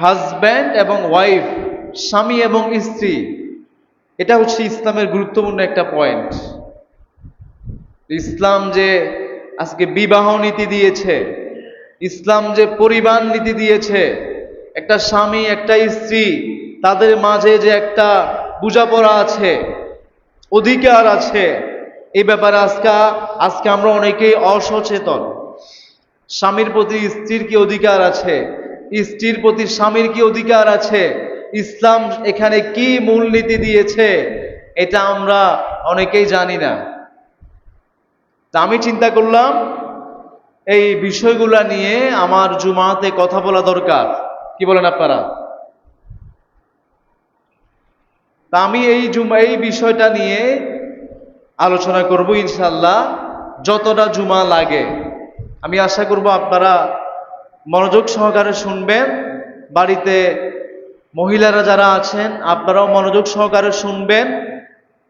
Husband এবং wife, স্বামী এবং স্ত্রী, এটা হচ্ছে ইসলামের গুরুত্বপূর্ণ একটা পয়েন্ট। ইসলাম যে আজকে বিবাহ নীতি দিয়েছে, ইসলাম যে পরিবার নীতি দিয়েছে, একটা স্বামী, একটা স্ত্রী, তাদের মাঝে যে একটা বোঝাপড়া আছে, অধিকার আছে এই ব্যাপারে আজকে আজকে আমরা অনেকেই অসচেতন। স্বামীর প্রতি স্ত্রীর কি অধিকার আছে? স্ত্রীর প্রতি স্বামীর কি অধিকার আছে? ইসলাম এখানে কি মূলনীতি দিয়েছে? এটা আমরা অনেকেই জানি না। তা আমি চিন্তা করলাম, এই বিষয়গুলা নিয়ে আমার জুমাতে কথা বলা দরকার। কি বলেন আপনারা? তা আমি এই জুমা, এই বিষয়টা নিয়ে আলোচনা করব ইনশাল্লাহ যতটা জুমা লাগে। আমি আশা করব আপনারা মনোযোগ সহকারে শুনবেন। বাড়িতে মহিলারা যারা আছেন, আপনারাও মনোযোগ সহকারে শুনবেন।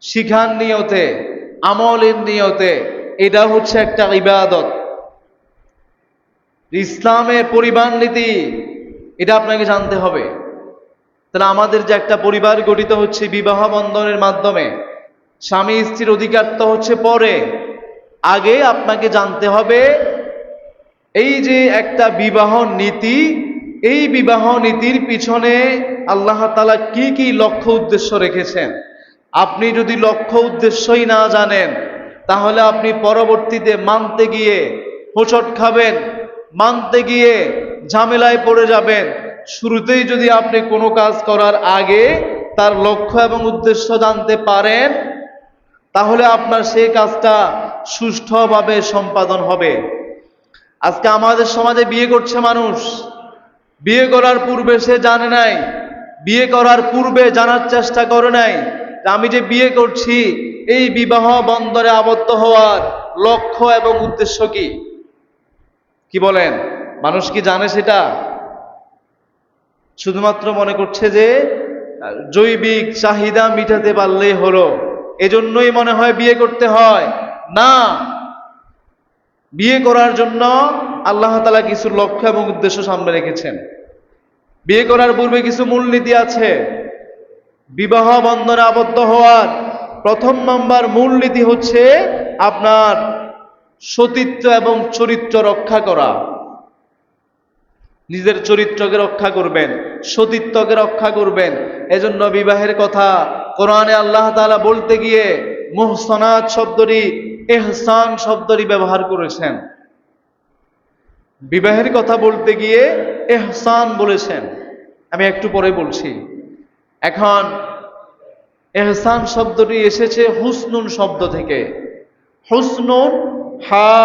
শিখার নিয়তে, আমলের নিয়তে, এটা হচ্ছে একটা ইবাদত। ইসলামের পরিবার নীতি, এটা আপনাকে জানতে হবে। তাহলে আমাদের যে একটা পরিবার গঠিত হচ্ছে বিবাহ বন্ধনের মাধ্যমে, স্বামী স্ত্রীর অধিকার তো হচ্ছে পরে। আগে আপনাকে জানতে হবে এই যে একটা বিবাহ নীতি, এই বিবাহ নীতির পিছনে আল্লাহ তালা কি কি লক্ষ্য উদ্দেশ্য রেখেছেন? আপনি যদি লক্ষ্য উদ্দেশ্যই না জানেন, তাহলে আপনি পরবর্তীতে মানতে গিয়ে হোঁচট খাবেন, মানতে গিয়ে ঝামেলায় পড়ে যাবেন। শুরুতেই যদি আপনি কোনো কাজ করার আগে তার লক্ষ্য এবং উদ্দেশ্য জানতে পারেন, তাহলে আপনার সেই কাজটা সুষ্ঠুভাবে সম্পাদন হবে। আজকে আমাদের সমাজে বিয়ে করছে মানুষ। বিয়ে করার পূর্বে সে জানে নাই। বিয়ে করার পূর্বে জানার চেষ্টা করে নাই আমি যে বিয়ে করছি, এই বিবাহ বন্ধনে আবদ্ধ হওয়ার লক্ষ্য এবং উদ্দেশ্য কি? কি বলেন? মানুষ কি জানে সেটা? শুধুমাত্র মনে করছে যে, জৈবিক চাহিদা মিটাতে পারলেই হলো। এজন্যই মনে হয় বিয়ে করতে হয়। না বিয়ে করার জন্য আল্লাহ তালা কিছু লক্ষ্য এবং উদ্দেশ্য সামনে রেখেছেন। বিয়ে করার পূর্বে কিছু মূলনীতি আছে। বিবাহ বন্ধনে আবদ্ধ হওয়ার প্রথম নম্বর মূলনীতি হচ্ছে আপনার সতীত্ব এবং চরিত্র রক্ষা করা। নিজের চরিত্রকে রক্ষা করবেন, সতীত্বকে রক্ষা করবেন। এজন্য বিবাহের কথা কোরআনে আল্লাহ তাআলা বলতে গিয়ে মুহসনাত শব্দটি এহসান শব্দটি ব্যবহার করেছেন। বিবাহের কথা বলতে গিয়ে এহসান বলেছেন। আমি একটু পরে বলছি। এখন এহসান শব্দটি এসেছে হুসনুন শব্দ থেকে। হুসনুন, হা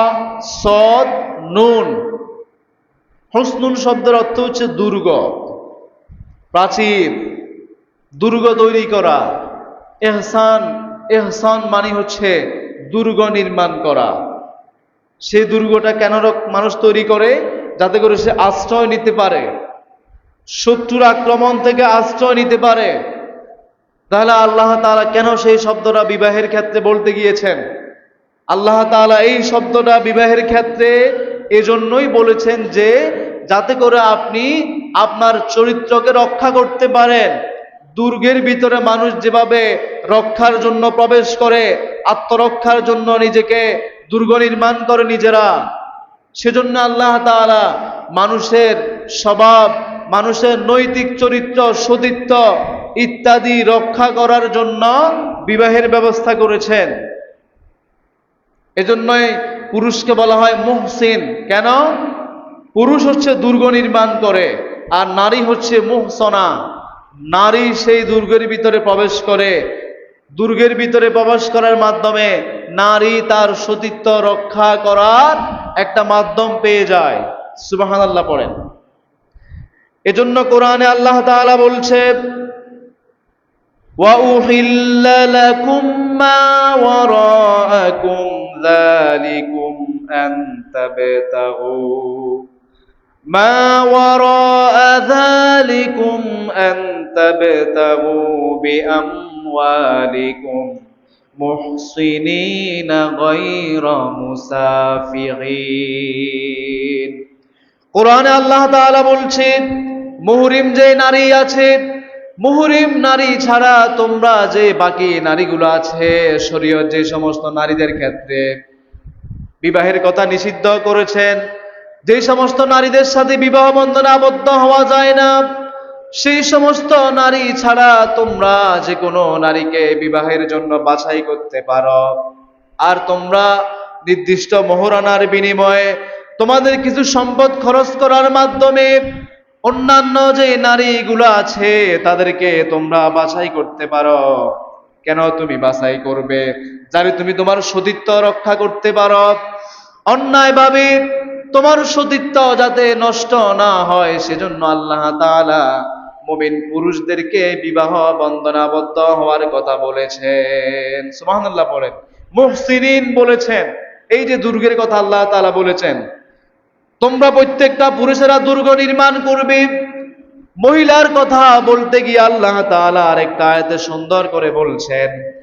সদ নুন। হুসনুন শব্দের অর্থ হচ্ছে দুর্গ, প্রাচীর, দুর্গ তৈরি করা। এহসান এহসান মানে হচ্ছে দুর্গ নির্মাণ করা। সেই দুর্গটা কেন মানুষ তৈরি করে? যাতে করে সে আশ্রয় নিতে পারে। শত্রুর আক্রমণ থেকে আশ্রয় নিতে পারে। তাহলে আল্লাহ তাআলা কেন সেই শব্দটা বিবাহের ক্ষেত্রে বলতে গিয়েছেন? আল্লাহ তাআলা এই শব্দটা বিবাহের ক্ষেত্রে এজন্যই বলেছেন যে, যাতে করে আপনি আপনার চরিত্রকে রক্ষা করতে পারেন। দুর্গের ভিতরে মানুষ যেভাবে রক্ষার জন্য প্রবেশ করে, আত্মরক্ষার জন্য নিজেকে দুর্গ নির্মাণ করে নিজেরা, সেজন্য আল্লাহ তাআলা মানুষের স্বভাব, মানুষের নৈতিক চরিত্র, সতীত্ব ইত্যাদি রক্ষা করার জন্য বিবাহের ব্যবস্থা করেছেন। এজন্যই পুরুষকে বলা হয় মুহসিন। কেন? পুরুষ হচ্ছে দুর্গ নির্মাণ করে, আর নারী হচ্ছে মুহসনা। নারী সেই দুর্গের ভিতরে প্রবেশ করে দুর্গের ভিতরে প্রবেশ করার মাধ্যমে নারী তার সতীত্ব রক্ষা করার একটা মাধ্যম পেয়ে যায় সুবাহান আল্লাহ পড়েন এজন্য কোরআনে আল্লাহ তাআলা বলছে وأحل لكم ما وراءكم ذلكم أن تبتغوا ما وراء ذلكم أن تبتغوا بأموالكم محصنين غير مسافحين কোরআনে আল্লাহ তাআলা বলছেন মুহরিম যে নারী আছে মুহরিম নারী ছাড়া তোমরা যে বাকি নারীগুলো আছে শরীয়ত যে সমস্ত নারীদের ক্ষেত্রে বিবাহের কথা নিষিদ্ধ করেছেন যে সমস্ত নারীদের সাথে বিবাহ বন্ধনে আবদ্ধ হওয়া যায় না সেই সমস্ত নারী ছাড়া তোমরা যে কোনো নারীকে বিবাহের জন্য বাছাই করতে পারো। আর তোমরা নির্দিষ্ট মোহরানার বিনিময়ে তোমাদের কিছু সম্পদ খরচ করার মাধ্যমে অন্যান্য যে নারীগুলো আছে, তাদেরকে তোমরা বাছাই করতে পারো। কেন তুমি বাছাই করবে? যারে তুমি তোমার সতীত্ব রক্ষা করতে পারো। অন্যায়ভাবে তোমার সতীত্ব যাতে নষ্ট না হয়, সেজন্য আল্লাহ তাআলা মুমিন পুরুষদেরকে বিবাহ বন্ধনাবদ্ধ হওয়ার কথা বলেছেন। সুবহানাল্লাহ বলেন। মুহসিনিন বলেছেন। এই যে দুর্গের কথা আল্লাহ তাআলা বলেছেন, তোমরা প্রত্যেকটা পুরুষেরা দুর্গ নির্মাণ করবে। মহিলার কথা বলতে গিয়ে আল্লাহ তাআলা আরেকটা আয়াতে সুন্দর করে বলছেন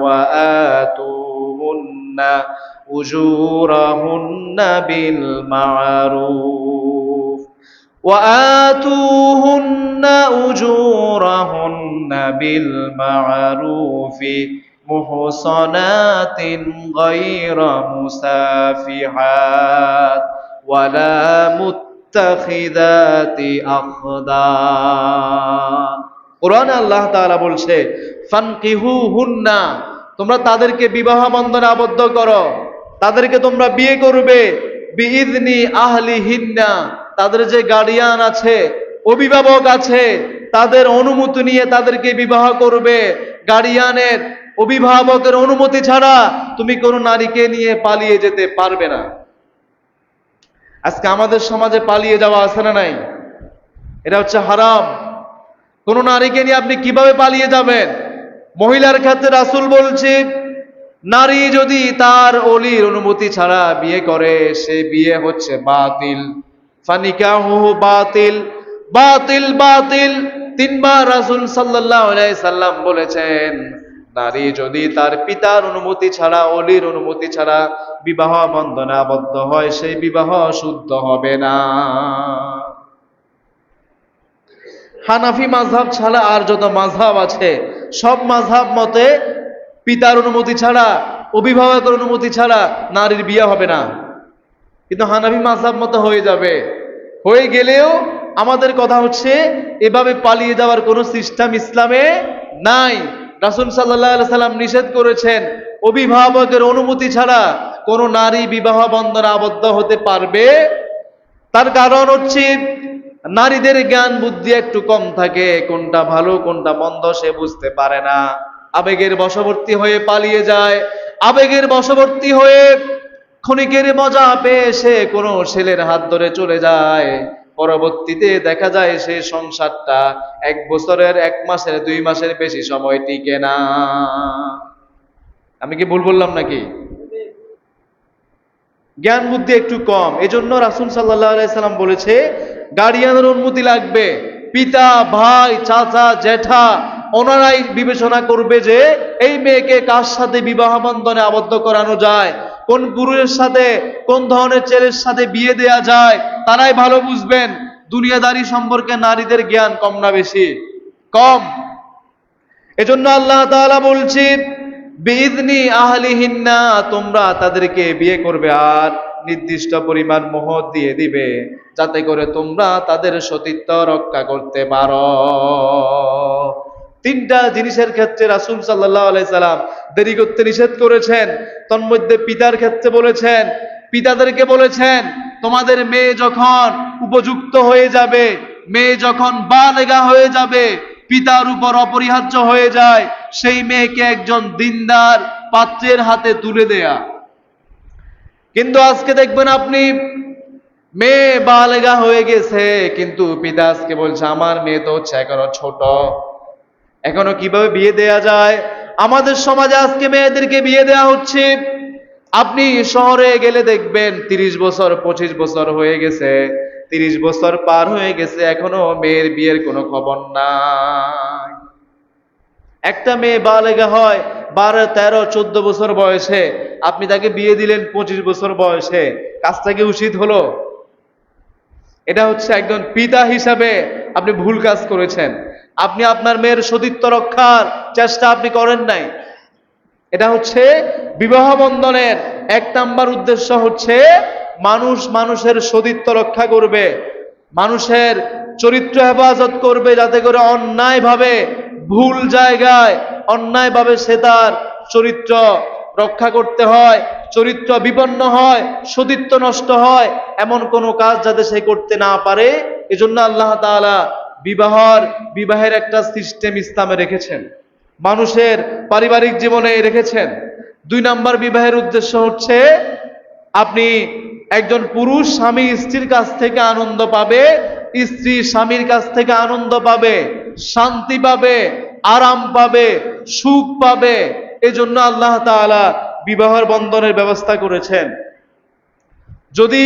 ওয়া আতুহুন্না উজুরাহুন্না বিল মা'রুফ وآتوهن أجورهن بالمعروف محصنات غير مسافحات ولا متخذات أخدان কোরআনে আল্লাহ তাআলা বলছে ফানকিহু হুন্না তোমরা তাদেরকে বিবাহ বন্ধনে আবদ্ধ করো তাদেরকে তোমরা বিয়ে করবে। বিইذনি আহলি হিন্না তাদের যে গার্ডিয়ান আছে, অভিভাবক আছে, তাদের অনুমতি নিয়ে তাদেরকে বিবাহ করবে। গার্ডিয়ানের অভিভাবকের অনুমতি ছাড়া তুমি কোনো নারীকে নিয়ে পালিয়ে যেতে পারবে না। আজকে আমাদের সমাজে পালিয়ে যাওয়া আছে না নাই? এটা হচ্ছে হারাম। কোন নারীকে নিয়ে আপনি কীভাবে পালিয়ে যাবেন? মহিলার ক্ষেত্রে রাসূল বলছে নারী যদি তার অলির অনুমতি ছাড়া বিয়ে করে, সে বিয়ে হচ্ছে বাতিল। বাতিল। বাতিল বাতিল। তিনবার রাসূল সাল্লাম বলেছেন, নারী যদি তার পিতার অনুমতি ছাড়া, অলির অনুমতি ছাড়া বিবাহ বন্ধনে আবদ্ধ হয়, সেই বিবাহ শুদ্ধ হবে না। হানাফি মাঝহাব ছাড়া আর যত মাঝহাব আছে, সব মাঝহাব মতে পিতার অনুমতি ছাড়া, অভিভাবকের অনুমতি ছাড়া নারীর বিয়ে হবে না। কিন্তু হানাফি মাঝহাব মতো হয়ে যাবে। হয়ে গেলেও আমাদের কথা হচ্ছে, এভাবে পালিয়ে যাওয়ার কোনো সিস্টেম ইসলামে নাই। রাসুল সাল্লাহ সাল্লাম নিষেধ করেছেন, অভিভাবকের অনুমতি ছাড়া কোনো নারী বিবাহ বন্ধনে আবদ্ধ হতে পারবে। তার কারণ হচ্ছে, নারীদের জ্ঞান বুদ্ধি একটু কম থাকে, কোনটা ভালো, কোনটা মন্দ সে বুঝতে পারে না। আবেগের বশবর্তী হয়ে পালিয়ে যায়। আবেগের বশবর্তী হয়ে ক্ষণিকের মজা পেয়ে সে কোনো ছেলের হাত ধরে চলে যায়। পরবর্তীতে দেখা যায় সে সংসারটা এক বছরের, এক মাসের, দুই মাসের বেশি সময় টিকে না। আমি কি ভুল বললাম নাকি? জ্ঞান বুদ্ধি একটু কম। এজন্য রাসুল সাল্লাম বলেছে গার্ডিয়ানের অনুমতি লাগবে। পিতা, ভাই, চাচা জ্যাঠা ওনারাই বিবেচনা করবে যে এই মেয়েকে কার সাথে বিবাহ বন্ধনে আবদ্ধ করানো যায়? কোন পুরুষের সাথে, কোন ধরনের ছেলের সাথে বিয়ে দেয়া যায়? তারাই ভালো বুঝবেন। দুনিয়াদারি সম্পর্কে নারীদের জ্ঞান কম না বেশি। কম। এজন্য আল্লাহ তাআলা বলছি বিইذনি আহলিহিন্না তোমরা তাদেরকে বিয়ে করবে আর নির্দিষ্ট পরিমাণ মোহর দিয়ে দিবে, যাতে করে তোমরা তাদের সতীত্ব রক্ষা করতে পারো। তিনটা জিনিসের ক্ষেত্রে রাসূল সাল্লাম দেরি করতে নিষেধ করেছেন। তন্মধ্যে পিতার ক্ষেত্রে বলেছেন, পিতাদেরকে বলেছেন, তোমাদের মেয়ে যখন উপযুক্ত হয়ে যাবে, মেয়ে যখন বালেগা হয়ে যাবে, পিতার উপর অপরিহার্য হয়ে যায়, সেই মেয়েকে একজন দিনদার পাত্রের হাতে তুলে দেয়া। কিন্তু আজকে দেখবেন আপনি, মেয়ে বালেগা হয়ে গেছে, কিন্তু পিতা আজকে বলছে, আমার মেয়ে তো হচ্ছে এখনও ছোট। এখনও কীভাবে বিয়ে দেয়া যায়? আমাদের সমাজে আজকে মেয়েদেরকে বিয়ে দেয়া হচ্ছে। আপনি শহরে গেলে দেখবেন তিরিশ বছর, পঁচিশ বছর হয়ে গেছে। তিরিশ বছর পার হয়ে গেছে, এখনও মেয়ের বিয়ের কোনো খবর নাই। একটা মেয়ে বালেগা হয় বারো, তেরো, চোদ্দ বছর বয়সে। আপনি তাকে বিয়ে দিলেন পঁচিশ বছর বয়সে। কাজটা কি উচিত হলো? এটা হচ্ছে একজন পিতা হিসাবে আপনি ভুল কাজ করেছেন। আপনি আপনার মেয়ের সতীত্ব রক্ষার চেষ্টা আপনি করেন নাই। এটা হচ্ছে বিবাহ বন্ধনের এক নাম্বার উদ্দেশ্য হচ্ছে মানুষ মানুষের সতীত্ব রক্ষা করবে, মানুষের চরিত্র হেফাজত করবে যাতে করে অন্যায়ভাবে ভুল জায়গায় অন্যায়ভাবে সে তার চরিত্র রক্ষা করতে হয়, চরিত্র বিপন্ন হয়, সতীত্ব নষ্ট হয়, এমন কোনো কাজ যাতে সে করতে না পারে। এজন্য আল্লাহ তাআলা বিবাহর, বিবাহের একটা সিস্টেম ইসলামে রেখেছেন। মানুষের পারিবারিক জীবনে রেখেছেন। দুই নাম্বার বিবাহের উদ্দেশ্য হচ্ছে, আপনি একজন পুরুষ, স্বামী স্ত্রীর কাছ থেকে আনন্দ পাবে, স্ত্রী স্বামীর কাছ থেকে আনন্দ পাবে, শান্তি পাবে, আরাম পাবে, সুখ পাবে। এজন্য আল্লাহ তাআলা বিবাহের বন্ধনের ব্যবস্থা করেছেন। যদি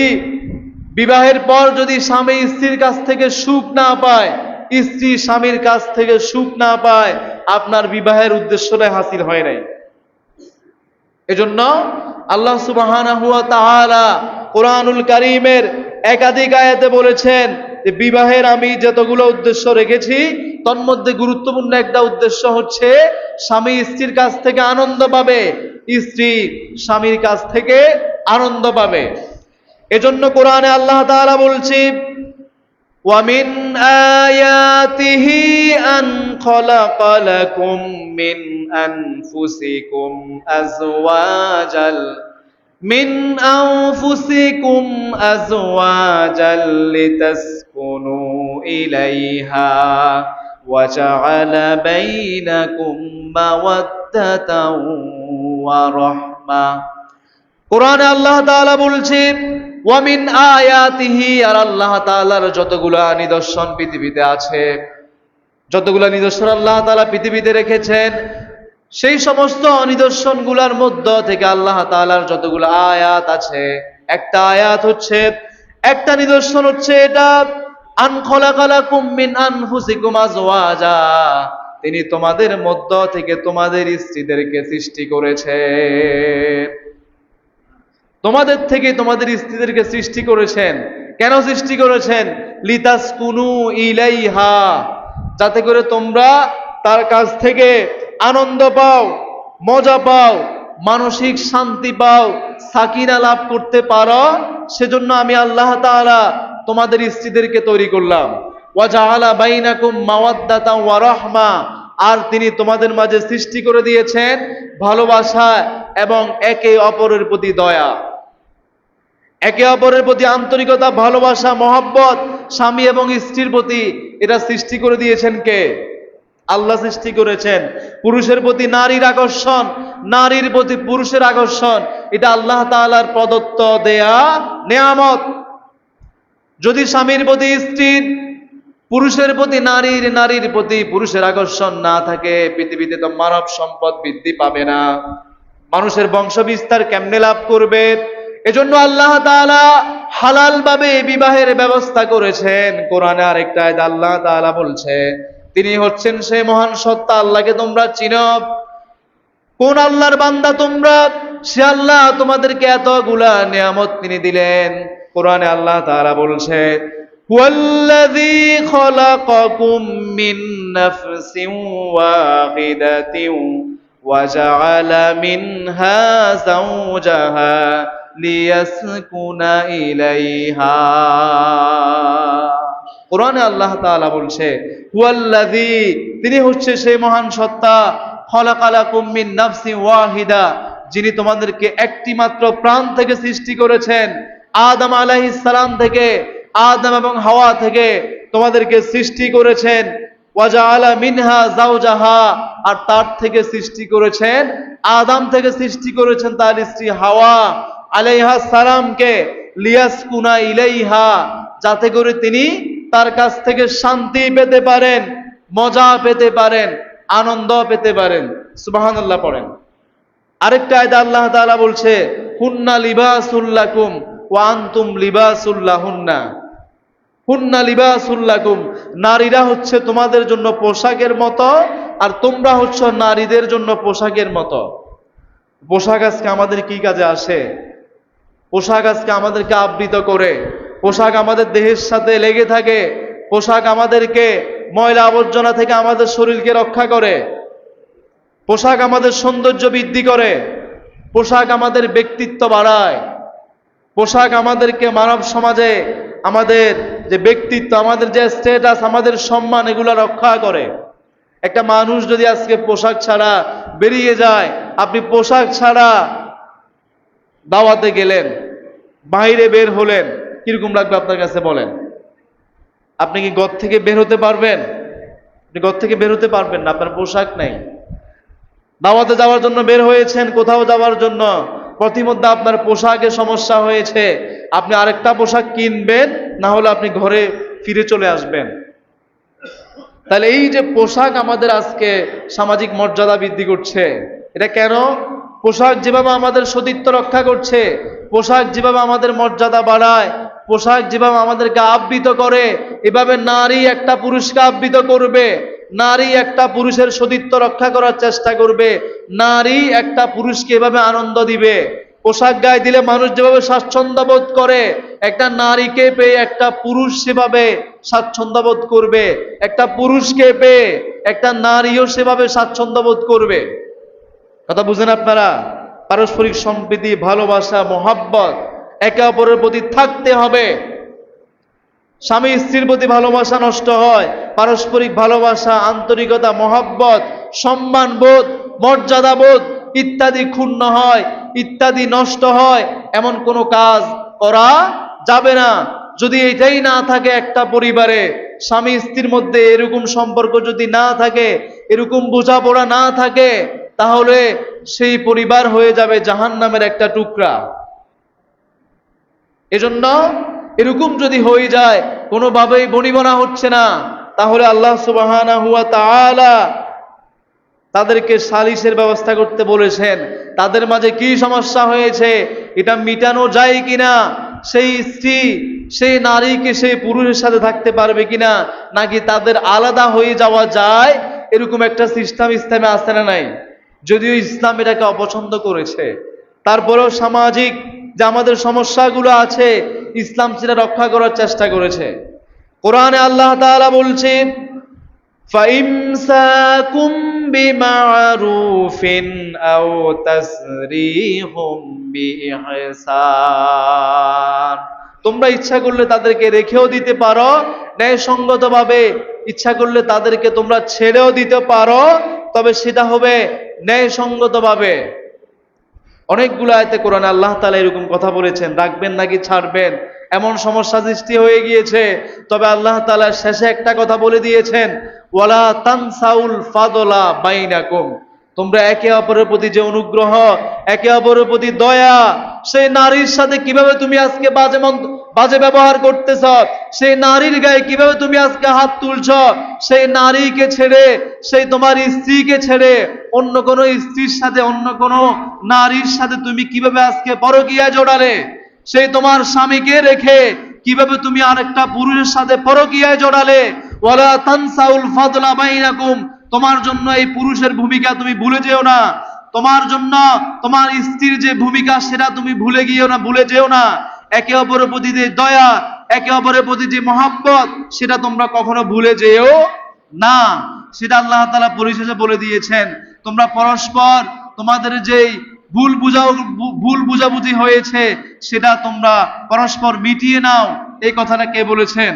বিবাহের পর যদি স্বামী স্ত্রীর কাছ থেকে সুখ না পায়, স্ত্রী স্বামীর কাছ থেকে সুখ না পায়, আপনার বিবাহের উদ্দেশ্যটাই হাসিল হয় নাই। এজন্য আল্লাহ ওয়া তাআলা কোরআনুল কারীমের একাধিক আয়াতে বলেছেন যে, বিবাহের আমি যতগুলো উদ্দেশ্য রেখেছি তন্মধ্যে গুরুত্বপূর্ণ একটা উদ্দেশ্য হচ্ছে, স্বামী স্ত্রীর কাছ থেকে আনন্দ পাবে, স্ত্রী স্বামীর কাছ থেকে আনন্দ পাবে। এজন্য কোরআনে আল্লাহ তাআলা বলছি ومن آياته أن خلق لكم من أنفسكم أزواجا من أنفسكم أزواجا لتسكنوا إليها وجعل بينكم مودة ورحمة কোরআনে আল্লাহ তাআলা বলছেন ওয়ামিন আয়াতিহি, আর আল্লাহ তাআলার যতগুলা নিদর্শন পৃথিবীতে আছে, যতগুলা নিদর্শন আল্লাহ তাআলা পৃথিবীতে রেখেছেন, সেই সমস্ত নিদর্শনগুলোর মধ্য থেকে আল্লাহ তাআলার যতগুলো আয়াত আছে, একটা আয়াত হচ্ছে, একটা নিদর্শন হচ্ছে এটা তিনি তোমাদের মধ্য থেকে তোমাদের স্ত্রীদেরকে সৃষ্টি করেছে তোমাদের থেকে তোমাদের স্ত্রীদেরকে সৃষ্টি করেছেন। কেন সৃষ্টি করেছেন? লিতাস কুনু ইলাইহা। যাতে করে তোমরা তার কাছ থেকে আনন্দ পাও, মজা পাও, মানসিক শান্তি পাও, সাকিনা লাভ করতে পারো। সেজন্য আমি আল্লাহ তাআলা তোমাদের স্ত্রীদেরকে তৈরি করলাম। ওয়াজাআলা বাইনাকুম মাওয়াদ্দাতা ওয়া রাহমা। আর তিনি তোমাদের মাঝে সৃষ্টি করে দিয়েছেন ভালোবাসা এবং একে অপরের প্রতি দয়া। একে অপরের প্রতি আন্তরিকতা, ভালোবাসা, মহব্বত, স্বামী এবং স্ত্রীর প্রতি এটা সৃষ্টি করে দিয়েছেন কে? আল্লাহ সৃষ্টি করেছেন। পুরুষের প্রতি নারীর আকর্ষণ, নারীর প্রতি পুরুষের আকর্ষণ, এটা আল্লাহ তাআলার প্রদত্ত দেয়া নেয়ামত। যদি স্বামীর প্রতি স্ত্রীর, পুরুষের প্রতি নারীর নারীর প্রতি পুরুষের আকর্ষণ না থাকে, পৃথিবীতে তো মানব সম্পদ বৃদ্ধি পাবে না। মানুষের বংশ বিস্তার কেমনে লাভ করবে? এজন্য আল্লাহ তাআলা হালাল ভাবে বিবাহের ব্যবস্থা করেছেন কোরআনে আরেকটা আয়াত আল্লাহ তাআলা বলছে তিনি হচ্ছেন সে মহান সত্তা আল্লাহকে তোমরা চিনো কোন আল্লাহর বান্দা তোমরা সে আল্লাহ তোমাদেরকে এতগুলা নিয়ামত তিনি দিলেন কোরআনে আল্লাহ তাআলা বলছে হুয়াল্লাযী খলাকাকুম মিন নাফসিন ওয়াহিদাতিন وجعل منها زوجها লিয়াসকুনা ইলাইহা। কোরআনে আল্লাহ তাআলা বলছে তিনি হচ্ছে সেই মহান সত্তা, খলাকালাকুম মিন নাফসিন ওয়াহিদা যিনি তোমাদেরকে একটি মাত্র প্রাণ থেকে সৃষ্টি করেছেন। আদম আলাইহিস সালাম থেকে, আদম এবং হাওয়া থেকে তোমাদেরকে সৃষ্টি করেছেন। ওয়াজালা মিনহা জাওজাহা আর তার থেকে সৃষ্টি করেছেন, আদম থেকে সৃষ্টি করেছেন তার স্ত্রী হাওয়া। আলাইহা সালামকে লিয়াসকুনা ইলাইহা, যাতে করে তিনি তার কাছ থেকে শান্তি পেতে পারেন, মজা পেতে পারেন, আনন্দ পেতে পারেন। সুবাহান সুবহানাল্লাহ পড়েন। আরেকটা আয়াত আল্লাহ তাআলা বলছে, হুন্না লিবাসুল্লাকুম ওয়া আনতুম লিবাসুল্লাহুন্না হুন্না লিবাসুল্লাকুম নারীরা হচ্ছে তোমাদের জন্য পোশাকের মতো, আর তোমরা হচ্ছ নারীদের জন্য পোশাকের মতো। পোশাক আজকে আমাদের কি কাজে আসে? পোশাক আজকে আমাদেরকে আবৃত করে। পোশাক আমাদের দেহের সাথে লেগে থাকে। পোশাক আমাদেরকে ময়লা আবর্জনা থেকে আমাদের শরীরকে রক্ষা করে। পোশাক আমাদের সৌন্দর্য বৃদ্ধি করে। পোশাক আমাদের ব্যক্তিত্ব বাড়ায়। পোশাক আমাদেরকে মানব সমাজে আমাদের যে ব্যক্তিত্ব, আমাদের যে স্ট্যাটাস আমাদের সম্মান, এগুলো রক্ষা করে। একটা মানুষ যদি আজকে পোশাক ছাড়া বেরিয়ে যায়, আপনি পোশাক ছাড়া দাওয়াতে গেলেন। বাইরে বের হলেন, কীরকম লাগবে আপনার কাছে বলেন? আপনি কি ঘর থেকে বের হতে পারবেন? আপনি ঘর থেকে বের হতে পারবেন না, আপনার পোশাক নেই। দাওয়াতে যাওয়ার জন্য বের হয়েছেন, কোথাও যাওয়ার জন্য। প্রতিমধ্যে আপনার পোশাকে সমস্যা হয়েছে। আপনি আরেকটা পোশাক কিনবেন, না হলে আপনি ঘরে ফিরে চলে আসবেন। তাহলে এই যে পোশাক আমাদের আজকে সামাজিক মর্যাদা বৃদ্ধি করছে, এটা কেন? পোশাক যেভাবে আমাদের সতীত্ব রক্ষা করছে, পোশাক যেভাবে আমাদের মর্যাদা বাড়ায়, পোশাক যেভাবে আমাদেরকে আবৃত করে, এভাবে নারী একটা পুরুষকে আবৃত করবে, নারী একটা পুরুষের সতীত্ব রক্ষা করার চেষ্টা করবে, নারী একটা পুরুষকে এভাবে আনন্দ দিবে। পোশাক গায়ে দিলে মানুষ যেভাবে স্বাচ্ছন্দ্য বোধ করে, একটা নারীকে পেয়ে একটা পুরুষ সেভাবে স্বাচ্ছন্দ্য বোধ করবে, একটা পুরুষকে পেয়ে একটা নারীও সেভাবে স্বাচ্ছন্দ্য বোধ করবে। কথা বুঝেন আপনারা? পারস্পরিক সম্প্রীতি, ভালোবাসা, মহাব্বত একে অপরের প্রতি থাকতে হবে। স্বামী স্ত্রীর প্রতি ভালোবাসা নষ্ট হয়, পারস্পরিক ভালোবাসা, আন্তরিকতা, মহাব্বত সম্মান বোধ মর্যাদা বোধ ইত্যাদি ক্ষুণ্ণ হয়, ইত্যাদি নষ্ট হয়। এমন কোনো কাজ করা যাবে না। যদি এটাই না থাকে একটা পরিবারে, স্বামী স্ত্রীর মধ্যে এরকম সম্পর্ক যদি না থাকে, এরকম বোঝাপড়া না থাকে তাহলে সেই পরিবার হয়ে যাবে জাহান নামের একটা টুকরা। এজন্য এরকম যদি হয়ে যায়, কোনোভাবেই বনিবনা হচ্ছে না, তাহলে আল্লাহ সুবাহানা হুয়া তাআলা তাদেরকে সালিশের ব্যবস্থা করতে বলেছেন। তাদের মাঝে কি সমস্যা হয়েছে, এটা মিটানো যায় কিনা, সেই স্ত্রী, সেই নারীকে সেই পুরুষের সাথে থাকতে পারবে কিনা, নাকি তাদের আলাদা হয়ে যাওয়া যায়, এরকম একটা সিস্টেম ইসলামে আসে না নাই? যদিও ইসলাম এটাকে অপছন্দ করেছে তারপরেও সামাজিক যে আমাদের সমস্যাগুলো আছে ইসলাম সেটা রক্ষা করার চেষ্টা করেছে কোরআনে আল্লাহ তাআলা বলছে فإمساكم بمعروف أو تسريح بإحسان তোমরা ইচ্ছা করলে তাদেরকে রেখেও দিতে পারো ন্যায়সঙ্গতভাবে ইচ্ছা করলে তাদেরকে তোমরা ছেড়েও দিতে পারো তবে সেটা হবে ন্যায়সঙ্গতভাবে অনেকগুলো আয়তে কোরআন আল্লাহ তালা এরকম কথা বলেছেন, রাখবেন নাকি ছাড়বেন? এমন সমস্যা সৃষ্টি হয়ে গিয়েছে, তবে আল্লাহ তালা শেষে একটা কথা বলে দিয়েছেন, ওয়ালা তানসাউল ফাদলা বাইনাকুম। তোমরা একে অপরের প্রতি যে অনুগ্রহ, একে অপরের প্রতি দয়া, সেই নারীর সাথে কীভাবে তুমি আজকে বাজে বাজে ব্যবহার করতেছ, সেই নারীর গায়ে কীভাবে তুমি আজকে হাত তুলছ, সেই নারীকে ছেড়ে, সেই তোমার স্ত্রীকে ছেড়ে, অন্য কোনো স্ত্রীর সাথে, অন্য কোনো নারীর সাথে তুমি কীভাবে আজকে পরকিয়া জোড়ালে, সেই তোমার স্বামীকে রেখে কীভাবে তুমি আরেকটা পুরুষের সাথে পরকিয়ায় জড়ালে, ওয়ালা তানসাউল ফাদলা বাইনাকুম তোমার জন্য এই পুরুষের ভূমিকা তুমি ভুলে যেও না। তোমার জন্য তোমার স্ত্রীর যে ভূমিকা সেটা তুমি ভুলে গিয়েও না, ভুলে যেও না। একে অপরের প্রতি যে দয়া, একে অপরের প্রতি যে মহাব্বত, সেটা তোমরা কখনো ভুলে যেও না। সেটা আল্লাহ তালা পরিশেষে বলে দিয়েছেন। তোমরা পরস্পর তোমাদের যেই ভুল বুঝা ভুল বুঝাবুঝি হয়েছে, সেটা তোমরা পরস্পর মিটিয়ে নাও। এই কথাটা কে বলেছেন?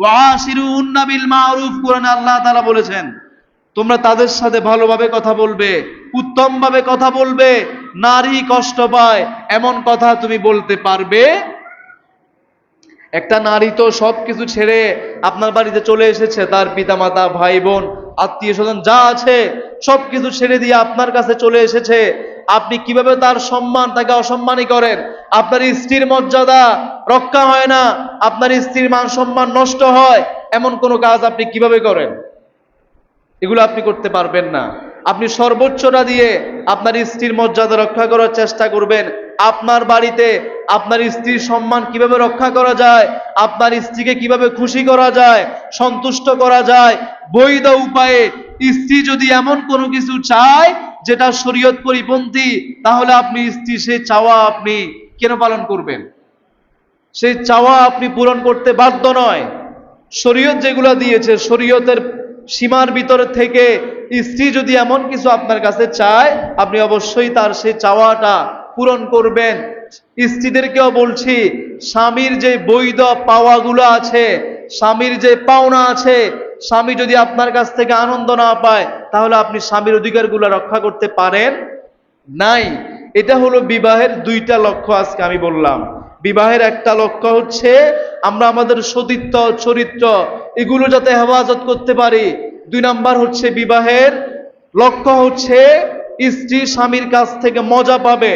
ওয়াশিরুন্না বিল মারুফ, কোরআনে আল্লাহ তালা বলেছেন তোমরা তাদের সাথে ভালোভাবে কথা বলবে, উত্তমভাবে কথা বলবে, নারী কষ্ট পায়, এমন কথা তুমি বলতে পারবে। একটা নারী তো সবকিছু ছেড়ে আপনার বাড়িতে চলে এসেছে, তার পিতামাতা ভাই বোন আত্মীয় স্বজন যা আছে সব কিছু ছেড়ে দিয়ে আপনার কাছে চলে এসেছে। আপনি কীভাবে তার সম্মান, তাকে অসম্মানই করেন? আপনার স্ত্রীর মর্যাদা রক্ষা হয় না, আপনার স্ত্রীর মান সম্মান নষ্ট হয়, এমন কোনো কাজ আপনি কীভাবে করেন? এগুলো আপনি করতে পারবেন না। আপনি সর্বোচ্চটা দিয়ে আপনার স্ত্রীর মর্যাদা রক্ষা করার চেষ্টা করবেন। আপনার বাড়িতে আপনার স্ত্রীর সম্মান কীভাবে রক্ষা করা যায়, আপনার স্ত্রীকে কীভাবে খুশি করা যায়, সন্তুষ্ট করা যায়, বৈধ উপায়ে স্ত্রী যদি এমন কোনো কিছু চায় যেটা শরীয়ত পরিপন্থী, তাহলে আপনি স্ত্রী সে চাওয়া আপনি কেন পালন করবেন? সেই চাওয়া আপনি পূরণ করতে বাধ্য নয়। শরীয়ত যেগুলো দিয়েছে, শরীয়তের সীমার ভিতর থেকে স্ত্রী যদি এমন কিছু আপনার কাছে চায়, আপনি অবশ্যই তার সেই চাওয়াটা পূরণ করবেন। স্ত্রীদেরকেও বলছি, স্বামীর যে বৈধ পাওয়াগুলো আছে, স্বামীর যে পাওনা আছে, স্বামী যদি আপনার কাছ থেকে আনন্দ না পায়, তাহলে আপনি স্বামীর অধিকারগুলো রক্ষা করতে পারেন নাই। এটা হলো বিবাহের দুইটা লক্ষ্য আজকে আমি বললাম। বিবাহের একটা লক্ষ্য হচ্ছে আমরা আমাদের সতীত্ব, চরিত্র, এগুলো যাতে হেফাজত করতে পারি। দুই নাম্বার হচ্ছে বিবাহের লক্ষ্য হচ্ছে স্ত্রী স্বামীর কাছ থেকে মজা পাবে,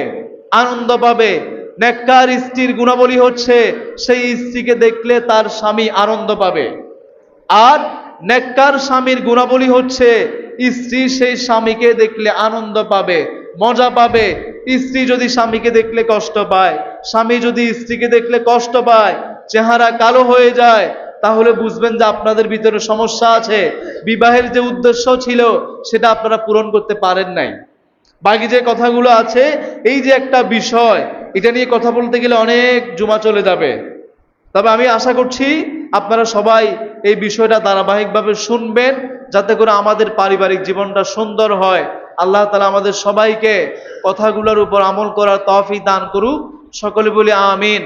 আনন্দ পাবে। নেককার স্ত্রীর গুণাবলী হচ্ছে সেই স্ত্রীকে দেখলে তার স্বামী আনন্দ পাবে। আর নেককার স্বামীর গুণাবলী হচ্ছে স্ত্রী সেই স্বামীকে দেখলে আনন্দ পাবে, মজা পাবে। স্ত্রী যদি স্বামীকে দেখলে কষ্ট পায়, স্বামী যদি স্ত্রীকে দেখলে কষ্ট পায়, চেহারা কালো হয়ে যায়, তাহলে বুঝবেন যে আপনাদের ভিতরে সমস্যা আছে। বিবাহের যে উদ্দেশ্য ছিল, সেটা আপনারা পূরণ করতে পারেন নাই। বাকি যে কথাগুলো আছে, এই যে একটা বিষয়, এটা নিয়ে কথা বলতে গেলে অনেক জুমা চলে যাবে। তবে আমি আশা করছি, আপনারা সবাই এই বিষয়টা ধারাবাহিকভাবে শুনবেন, যাতে করে আমাদের পারিবারিক জীবনটা সুন্দর হয়। আল্লাহ তালা আমাদের সবাইকে কথাগুলোর উপর আমল করার তফি দান করুক। সকলে বলি আমিন।